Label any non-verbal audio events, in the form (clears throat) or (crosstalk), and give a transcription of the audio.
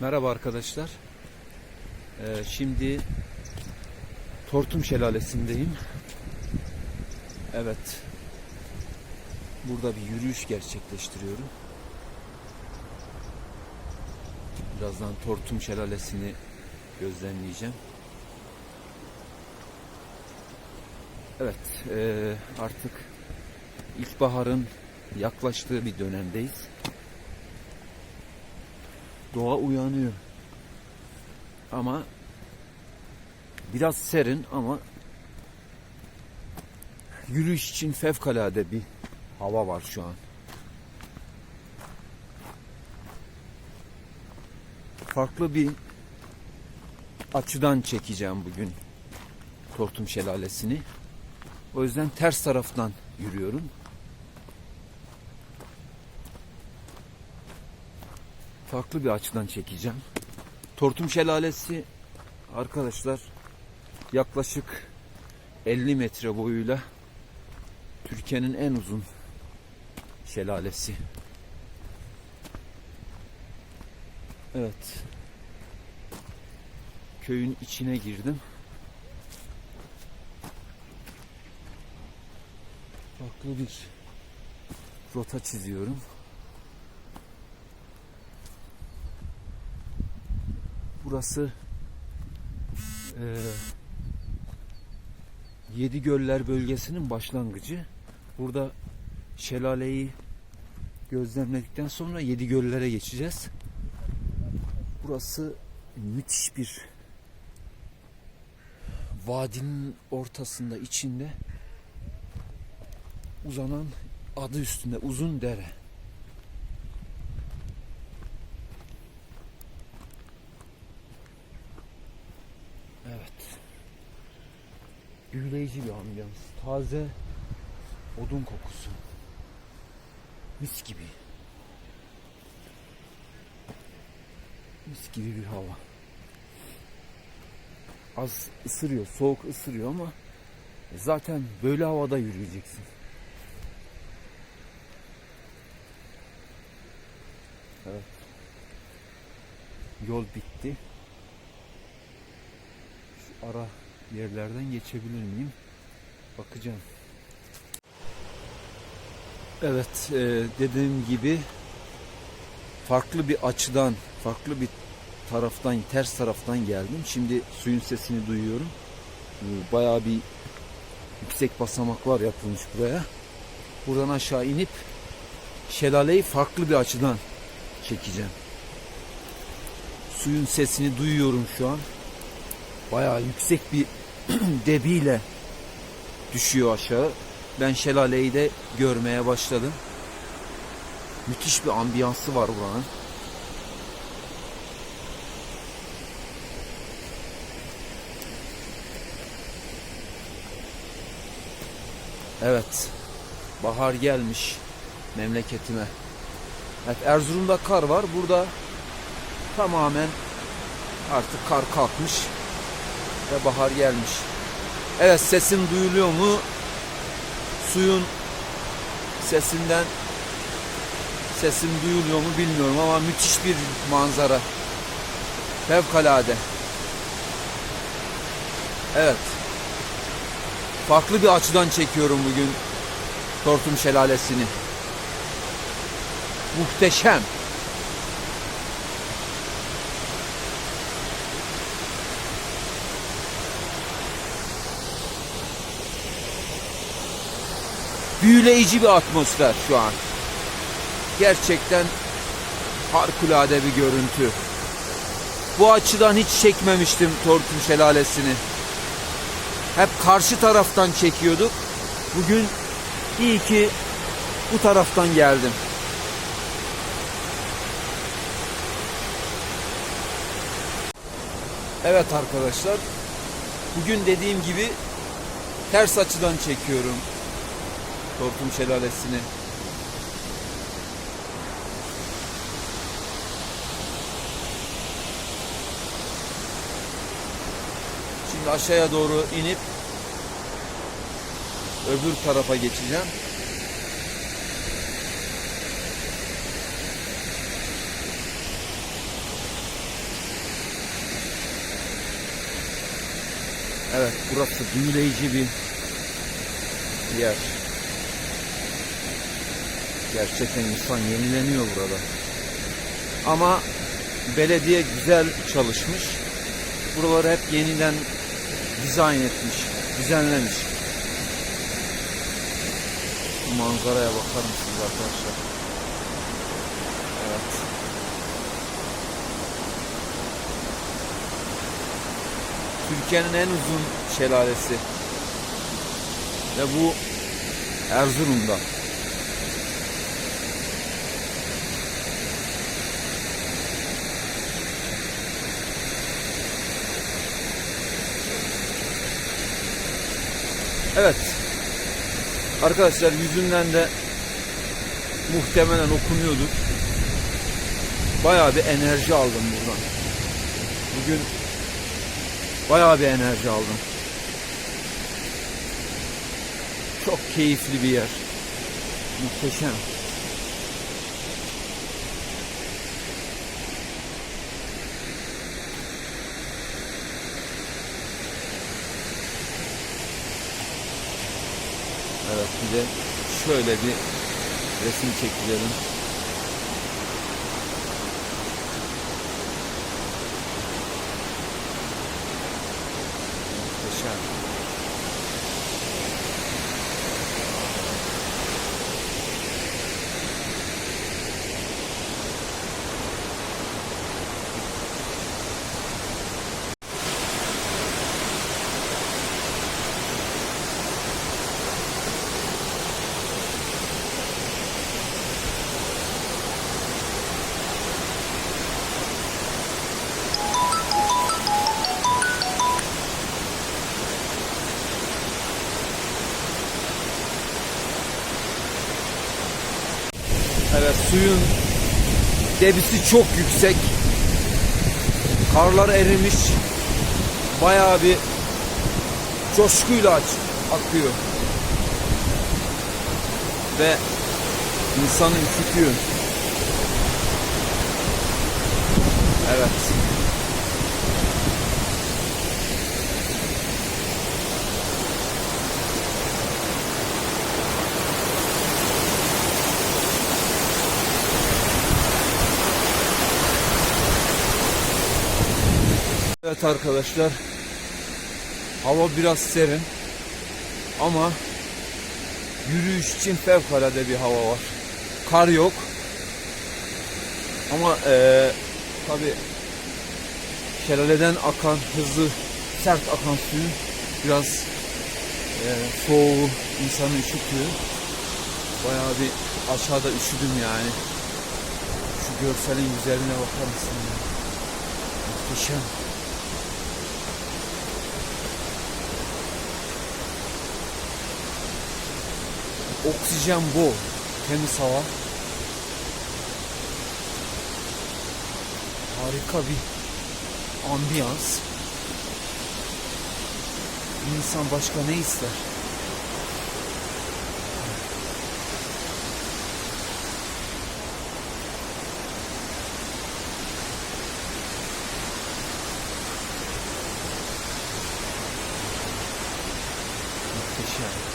Merhaba arkadaşlar. Ee, şimdi Tortum Şelalesi'ndeyim. Evet. Burada bir yürüyüş gerçekleştiriyorum. Birazdan Tortum Şelalesi'ni gözlemleyeceğim. Evet, eee, artık ilkbaharın yaklaştığı bir dönemdeyiz. Doğa uyanıyor. Ama biraz serin ama yürüyüş için fevkalade bir hava var şu an. Farklı bir açıdan çekeceğim bugün Tortum Şelalesi'ni. O yüzden ters taraftan yürüyorum. Farklı bir açıdan çekeceğim. Tortum Şelalesi arkadaşlar yaklaşık 50 metre boyuyla Türkiye'nin en uzun şelalesi. Evet. Köyün içine girdim. Farklı bir rota çiziyorum. Burası eee Yedi Göller bölgesinin başlangıcı. Burada şelaleyi gözlemledikten sonra Yedi Göllere geçeceğiz. Burası müthiş bir vadinin ortasında içinde uzanan adı üstünde uzun dere. Evet. Büyüleyici bir ambiyans. Taze odun kokusu. Mis gibi. Mis gibi bir hava. Az ısırıyor, soğuk ısırıyor ama zaten böyle havada yürüyeceksin. Evet. Yol bitti. Şu ara yerlerden geçebilir miyim? Bakacağım. Evet, e, dediğim gibi farklı bir açıdan, farklı bir taraftan, ters taraftan geldim. Şimdi suyun sesini duyuyorum. E, Bayağı bir yüksek basamaklar yapılmış buraya. Buradan aşağı inip şelaleyi farklı bir açıdan çekeceğim. Suyun sesini duyuyorum şu an. Bayağı yüksek bir (clears throat) debiyle düşüyor aşağı. Ben şelaleyi de görmeye başladım. Müthiş bir ambiyansı var buranın. Evet. Bahar gelmiş memleketime. Evet Erzurum'da kar var. Burada tamamen artık kar kalkmış ve bahar gelmiş. Evet sesim duyuluyor mu? Suyun sesinden sesim duyuluyor mu bilmiyorum ama müthiş bir manzara. Fevkalade. Evet. Farklı bir açıdan çekiyorum bugün Tortum Şelalesi'ni. Muhteşem. Büyüleyici bir atmosfer şu an. Gerçekten harikulade bir görüntü. Bu açıdan hiç çekmemiştim Tortum Şelalesi'ni. Hep karşı taraftan çekiyorduk. Bugün iyi ki bu taraftan geldim. Evet arkadaşlar. Bugün dediğim gibi ters açıdan çekiyorum. Tortum Şelalesi'ni. Şimdi aşağıya doğru inip öbür tarafa geçeceğim. Evet burası büyüleyici bir yer. Gerçekten insan yenileniyor burada. Ama belediye güzel çalışmış. Buraları hep yeniden dizayn etmiş, düzenlemiş. Bu manzaraya bakar mısınız arkadaşlar? Evet. Türkiye'nin en uzun şelalesi. Ve bu Erzurum'da. Evet. Arkadaşlar yüzünden de muhtemelen okunuyordur. Bayağı bir enerji aldım buradan. Bugün bayağı bir enerji aldım. Çok keyifli bir yer. Muhteşem. Bir de şöyle bir resim çekilelim. Muhteşem. Evet suyun debisi çok yüksek. Karlar erimiş. Bayağı bir coşkuyla aç, akıyor. Ve insanı üşütüyor. Evet. Evet arkadaşlar. Hava biraz serin. Ama yürüyüş için fevkalade bir hava var. Kar yok. Ama eee tabi şelaleden akan hızlı sert akan suyun biraz eee soğuğu insanı üşütüyor. Bayağı bir aşağıda üşüdüm yani. Şu görselin güzelliğine bakar mısın ya? Muhteşem. Oksijen bol, temiz hava. Harika bir ambiyans. İnsan başka ne ister? Muhteşem.